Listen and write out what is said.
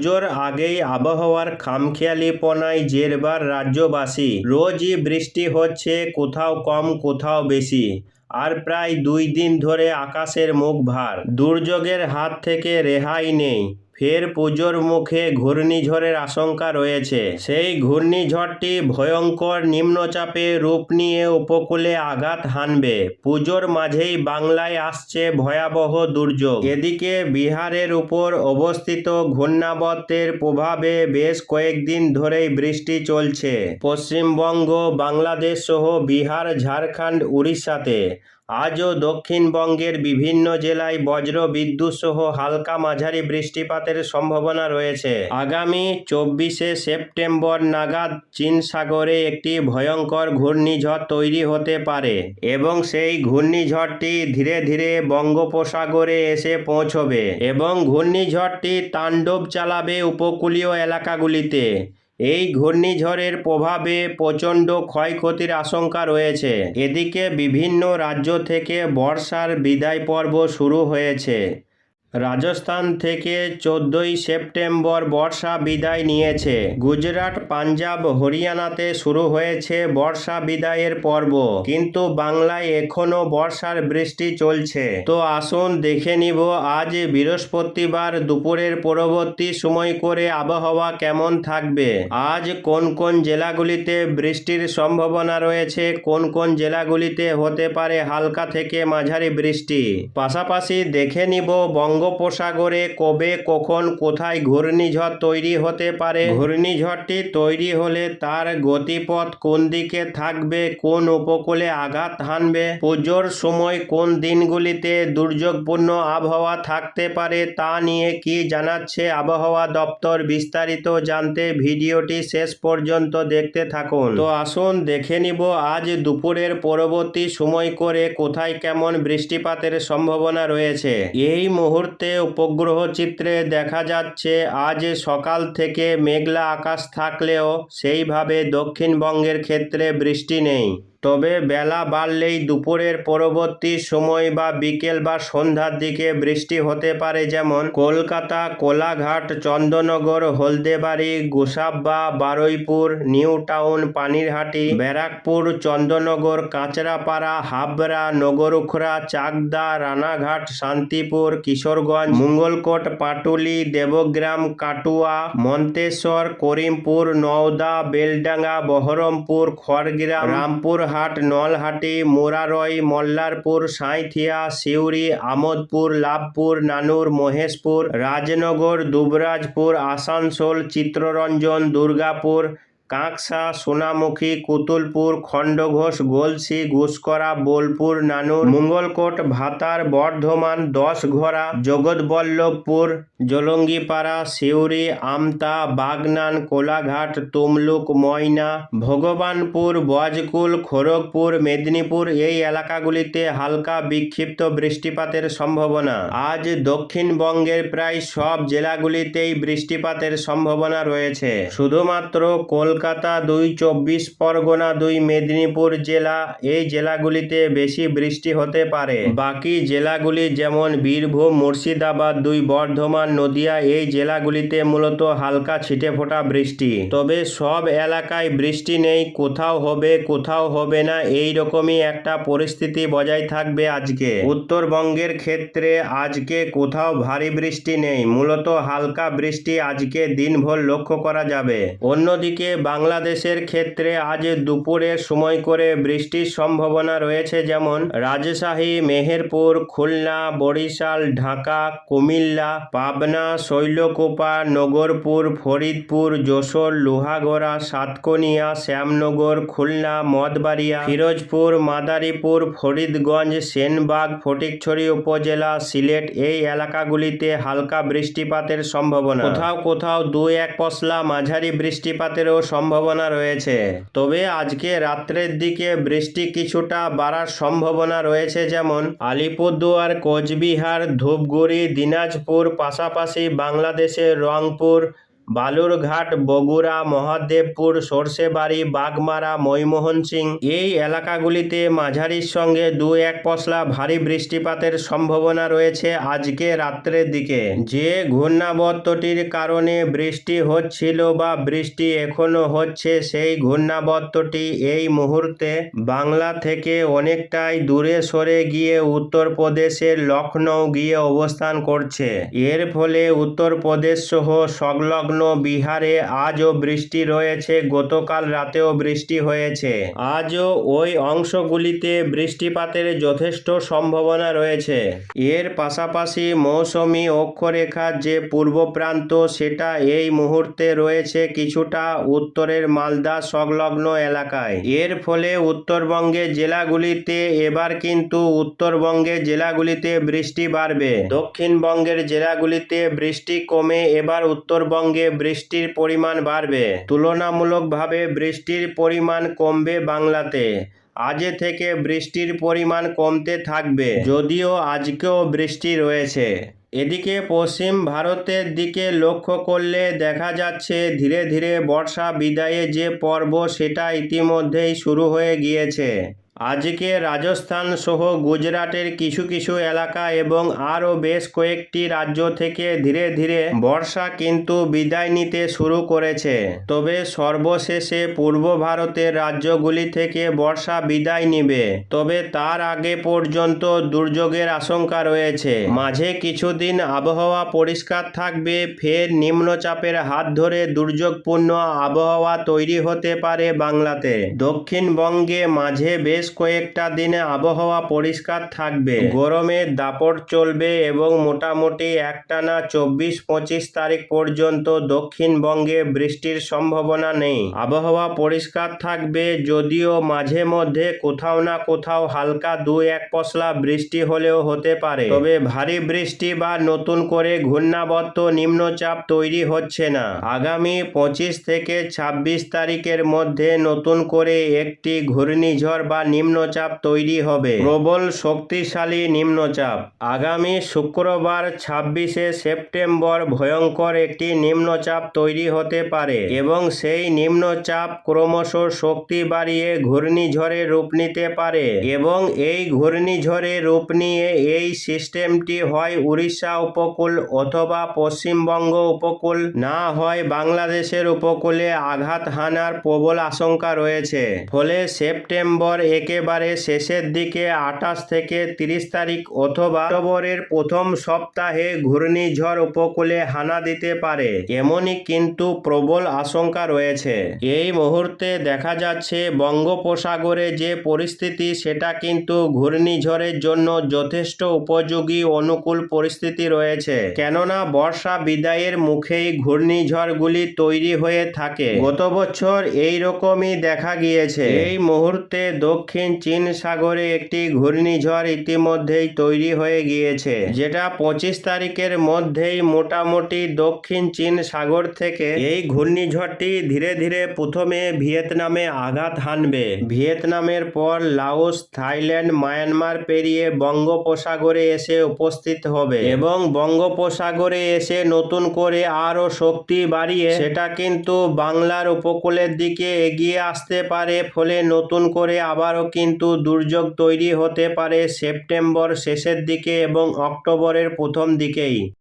পুজোর আগেই আবহাওয়ার খামখেয়ালিপনায় জেরবার রাজ্যবাসী। রোজই বৃষ্টি হচ্ছে, কোথাও কম, কোথাও বেশি। আর প্রায় দুই দিন ধরে আকাশের মুখ ভার। দুর্যোগের হাত থেকে রেহাই নেই। ফের পুজোর মুখে ঘূর্ণিঝড়ের আশঙ্কা রয়েছে। সেই ঘূর্ণিঝড়টি ভয়ঙ্কর নিম্নচাপে রূপ নিয়ে উপকূলে আঘাত হানবে। পুজোর মাঝেই বাংলায় আসছে ভয়াবহ দুর্যোগ। এদিকে বিহারের উপর অবস্থিত ঘূর্ণাবর্তের প্রভাবে বেশ কয়েকদিন ধরেই বৃষ্টি চলছে। পশ্চিমবঙ্গ, বাংলাদেশ সহ বিহার, ঝাড়খণ্ড, উড়িষ্যাতে আজও দক্ষিণবঙ্গের বিভিন্ন জেলায় বজ্র বিদ্যুৎ সহ হালকা মাঝারি বৃষ্টিপাতের সম্ভাবনা রয়েছে। আগামী চব্বিশে সেপ্টেম্বর নাগাদ চীন সাগরে একটি ভয়ঙ্কর ঘূর্ণিঝড় তৈরি হতে পারে এবং সেই ঘূর্ণিঝড়টি ধীরে ধীরে বঙ্গোপসাগরে এসে পৌঁছবে এবং ঘূর্ণিঝড়টি তাণ্ডব চালাবে উপকূলীয় এলাকাগুলিতে। এই ঘূর্ণিঝড়ের প্রভাবে প্রচণ্ড ক্ষয়ক্ষতির আশঙ্কা রয়েছে। এদিকে বিভিন্ন রাজ্য থেকে বর্ষার বিদায় পর্ব শুরু হয়েছে। রাজস্থান থেকে চোদ্দই সেপ্টেম্বর বর্ষা বিদায় নিয়েছে। গুজরাট, পাঞ্জাব, হরিয়ানাতে শুরু হয়েছে বর্ষা বিদায়ের পর্ব। কিন্তু বাংলায় এখনও বর্ষার বৃষ্টি চলছে। তো আসুন দেখে নিব আজ বৃহস্পতিবার দুপুরের পরবর্তী সময় করে আবহাওয়া কেমন থাকবে। আজ কোন কোন জেলাগুলিতে বৃষ্টির সম্ভাবনা রয়েছে? কোন কোন জেলাগুলিতে হতে পারে হালকা থেকে মাঝারি বৃষ্টি? পাশাপাশি দেখে নিব বঙ্গোপসাগরে কবে, কখন, কোথায় ঘূর্ণিঝড় তৈরি হতে পারে? ঘূর্ণিঝড়টি তৈরি হলে তার গতিপথ কোন দিকে থাকবে, কোন উপকূলে আঘাত হানবে? পুজোর সময় কোন দিনগুলিতে দুর্যোগপূর্ণ আবহাওয়া থাকতে পারে তা নিয়ে কি জানাচ্ছে আবহাওয়া দপ্তর বিস্তারিত জানতে ভিডিওটি শেষ পর্যন্ত দেখতে থাকুন। তো আসুন দেখে নিব আজ দুপুরের পরবর্তী সময় করে কোথায় কেমন বৃষ্টিপাতের সম্ভাবনা রয়েছে। এই মুহূর্তে উপগ্রহ চিত্রে দেখা যাচ্ছে, আজ সকাল থেকে মেঘলা আকাশ থাকলেও সেইভাবে দক্ষিণবঙ্গের ক্ষেত্রে বৃষ্টি নেই। তবে বেলা বাড়লেই দুপুরের পরবর্তী সময় বা বিকেল বা সন্ধ্যার দিকে বৃষ্টি হতে পারে যেমন কলকাতা, কোলাঘাট, চন্দননগর, হলদেবাড়ি, গোসাব্বা, বারুইপুর, নিউ টাউন, পানিরহাটি, ব্যারাকপুর, চন্দননগর, কাঁচরাপাড়া, হাবড়া, নগরুখরা, চাকদা, রানাঘাট, শান্তিপুর, কিশোরগঞ্জ, মঙ্গলকোট, পাটুলি, দেবগ্রাম, কাটুয়া, মন্তেশ্বর, করিমপুর, নওদা, বেলডাঙ্গা, বহরমপুর, খড়গ্রাম রামপুরহাট নলহাটি, মোরারই, মল্লারপুর, সাঁইথিয়া, সিউড়ি, আমোদপুর, লাভপুর, নানুর, মহেশপুর, রাজনগর, দুবরাজপুর, আসানসোল চিত্ররঞ্জন দুর্গাপুর কাঁকসা, সোনামুখী, কুতুলপুর, খণ্ডঘোষ, গলসি ঘুষকরা বোলপুর, নানুর, মঙ্গলকোট, ভাতার, বর্ধমান দশঘরা জগৎবল্লভপুর, জলঙ্গিপাড়া, সিউড়ি, আমতা, বাগনান, কোলাঘাট, তমলুক, ময়না, ভগবানপুর, বজকুল, খড়গপুর, মেদিনীপুর এই এলাকাগুলিতে হালকা বিক্ষিপ্ত বৃষ্টিপাতের সম্ভাবনা। আজ দক্ষিণবঙ্গের প্রায় সব জেলাগুলিতেই বৃষ্টিপাতের সম্ভাবনা রয়েছে। শুধুমাত্র কলকাতা দুই, চব্বিশ পরগনা দুই, মেদিনীপুর জেলা, এই জেলাগুলিতে বেশি বৃষ্টি হতে পারে। বাকি জেলাগুলি যেমন বীরভূম, মুর্শিদাবাদ দুই, বর্ধমান, নদিয়া, এই জেলাগুলিতে মূলত হালকা ছিটে ফোটা বৃষ্টি। তবে সব এলাকায় বৃষ্টি নেই, কোথাও হবে কোথাও হবে না, এই রকমই একটা পরিস্থিতি বজায় থাকবে আজকে। উত্তরবঙ্গের ক্ষেত্রে আজকে কোথাও ভারী বৃষ্টি নেই, মূলত হালকা বৃষ্টি আজকে দিনভর লক্ষ্য করা যাবে। অন্যদিকে বাংলাদেশের ক্ষেত্রে আজ দুপুরের সময় করে বৃষ্টির সম্ভাবনা রয়েছে, যেমন রাজশাহী, মেহেরপুর, খুলনা, বরিশাল, ঢাকা, কুমিল্লা, পাবনা, শৈলকোপা, নগরপুর, ফরিদপুর, যশোর, লোহাগড়া, সাতকনিয়া, শ্যামনগর, খুলনা, মদবাড়িয়া, ফিরোজপুর, মাদারীপুর, ফরিদগঞ্জ, সেনবাগ, ফটিকছড়ি উপজেলা, সিলেট এই এলাকাগুলিতে হালকা বৃষ্টিপাতের সম্ভাবনা। কোথাও কোথাও দু এক পশলা মাঝারি বৃষ্টিপাতেরও সম্ভাবনা রয়েছে। তবে আজকে রাত্রের দিকে বৃষ্টি কিছুটা বাড়ার সম্ভাবনা রয়েছে যেমন আলিপুরদুয়ার, কোচবিহার, ধূপগুড়ি, দিনাজপুর, পাশাপাশি বাংলাদেশের রংপুর বালুরঘাট, বগুড়া, মহাদেবপুর, সর্ষেবাড়ি, বাগমারা, ময়মোহন সিং এই এলাকাগুলিতে মাঝারির সঙ্গে দু এক পশলা ভারী বৃষ্টিপাতের সম্ভাবনা রয়েছে আজকে রাত্রের দিকে। যে ঘূর্ণাবর্তটির কারণে বৃষ্টি হচ্ছিল বা বৃষ্টি এখনও হচ্ছে সেই ঘূর্ণাবর্তটি এই মুহূর্তে বাংলা থেকে অনেকটাই দূরে সরে গিয়ে উত্তরপ্রদেশের লখনৌ গিয়ে অবস্থান করছে। এর ফলে উত্তরপ্রদেশ সহ সংলগ্ন বিহারে আজও বৃষ্টি রয়েছে, গতকাল রাতেও বৃষ্টি হয়েছে। আজও ওই অংশগুলিতে বৃষ্টিপাতের যথেষ্ট সম্ভাবনা রয়েছে। এর পাশাপাশি মৌসুমি অক্ষরেখার যে পূর্ব প্রান্ত সেটা এই মুহূর্তে রয়েছে কিছুটা উত্তরের মালদা সংলগ্ন এলাকায়। এর ফলে উত্তরবঙ্গে জেলাগুলিতে এবার কিন্তু উত্তরবঙ্গে জেলাগুলিতে বৃষ্টি বাড়বে। দক্ষিণবঙ্গের জেলাগুলিতে বৃষ্টি কমে, এবার উত্তরবঙ্গে বৃষ্টির পরিমাণ বাড়বে। তুলনামূলকভাবে বৃষ্টির পরিমাণ কমবে বাংলাতে। আজে থেকে বৃষ্টির পরিমাণ কমতে থাকবে, যদিও আজকেও বৃষ্টি রয়েছে। এদিকে পশ্চিম ভারতের দিকে লক্ষ্য করলে দেখা যাচ্ছে ধীরে ধীরে বর্ষা বিদায়ে যে পর্ব সেটা ইতিমধ্যেই শুরু হয়ে গিয়েছে। আজকে রাজস্থান সহ গুজরাটের কিছু কিছু এলাকা এবং আরও বেশ কয়েকটি রাজ্য থেকে ধীরে ধীরে বর্ষা কিন্তু বিদায় নিতে শুরু করেছে। তবে সর্বশেষে পূর্ব ভারতের রাজ্যগুলি থেকে বর্ষা বিদায় নিবে। তবে তার আগে পর্যন্ত দুর্যোগের আশঙ্কা রয়েছে। মাঝে কিছুদিন আবহাওয়া পরিষ্কার থাকবে, ফের নিম্নচাপের হাত ধরে দুর্যোগপূর্ণ আবহাওয়া তৈরি হতে পারে বাংলাতে। দক্ষিণবঙ্গে মাঝে বেশ কয়েকটা দিনে আবহাওয়া পরিষ্কার থাকবে। গরমের দাপট চলবে এবং মোটামুটি একটানা চব্বিশ পঁচিশ তারিখ পর্যন্ত দক্ষিণবঙ্গে বৃষ্টির সম্ভাবনা নেই। আবহাওয়া পরিষ্কার থাকবে যদিও মাঝে মধ্যে কোথাও না কোথাও হালকা দু এক পশলা বৃষ্টি হলেও হতে পারে। তবে ভারী বৃষ্টি বা নতুন করে ঘূর্ণাবর্ত নিম্নচাপ তৈরি হচ্ছে না। আগামী পঁচিশ থেকে ছাব্বিশ তারিখের মধ্যে নতুন করে একটি ঘূর্ণিঝড় বা নিম্নচাপ তৈরি হবে। প্রবল শক্তিশালী নিম্নচাপ। আগামী শুক্রবার ছাব্বিশে সেপ্টেম্বর ভয়ঙ্কর একটি নিম্নচাপ তৈরি হতে পারে এবং সেই নিম্নচাপ ক্রমশ শক্তি বাড়িয়ে ঘূর্ণিঝড়ে রূপ নিতে পারে এবং এই ঘূর্ণিঝড়ে রূপ নিয়ে এই সিস্টেমটি হয় উড়িষ্যা উপকূল অথবা পশ্চিমবঙ্গ উপকূল। না হয় বাংলাদেশের উপকূলে আঘাত হানার প্রবল আশঙ্কা রয়েছে। ফলে সেপ্টেম্বর একেবারে শেষের দিকে আঠাশ থেকে তিরিশ তারিখ অথবা অক্টোবরের প্রথম সপ্তাহে ঘূর্ণিঝড় উপকূলে হানা দিতে পারে। এমনই কিন্তু প্রবল আশঙ্কা রয়েছে। এই মুহূর্তে দেখা যাচ্ছে বঙ্গোপসাগরে যে পরিস্থিতি, সেটা কিন্তু ঘূর্ণিঝড়ের জন্য যথেষ্ট উপযোগী অনুকূল পরিস্থিতি রয়েছে। কেননা বর্ষা বিদায়ের মুখেই ঘূর্ণিঝড়গুলি তৈরি হয়ে থাকে। গত বছর এই রকমই দেখা গিয়েছে। এই মুহূর্তে দক্ষিণ চীন সাগরে একটি ঘূর্ণিঝড় ইতিমধ্যেই তৈরি হয়ে গিয়েছে, যেটা পঁচিশ তারিখের মধ্যেই মোটামুটি দক্ষিণ চীন সাগর থেকে এই ঘূর্ণিঝড়টি ধীরে ধীরে প্রথমে ভিয়েতনামে আঘাত হানবে। ভিয়েতনামের পর লাওস, থাইল্যান্ড, মায়ানমার পেরিয়ে বঙ্গোপসাগরে এসে উপস্থিত হবে এবং বঙ্গোপসাগরে এসে নতুন করে আরও শক্তি বাড়িয়ে সেটা কিন্তু বাংলার উপকূলের দিকে এগিয়ে আসতে পারে, ফলে নতুন করে আবারও কিন্তু দুর্যোগ তৈরি হতে পারে সেপ্টেম্বর শেষের দিকে এবং অক্টোবরের প্রথম দিকেই।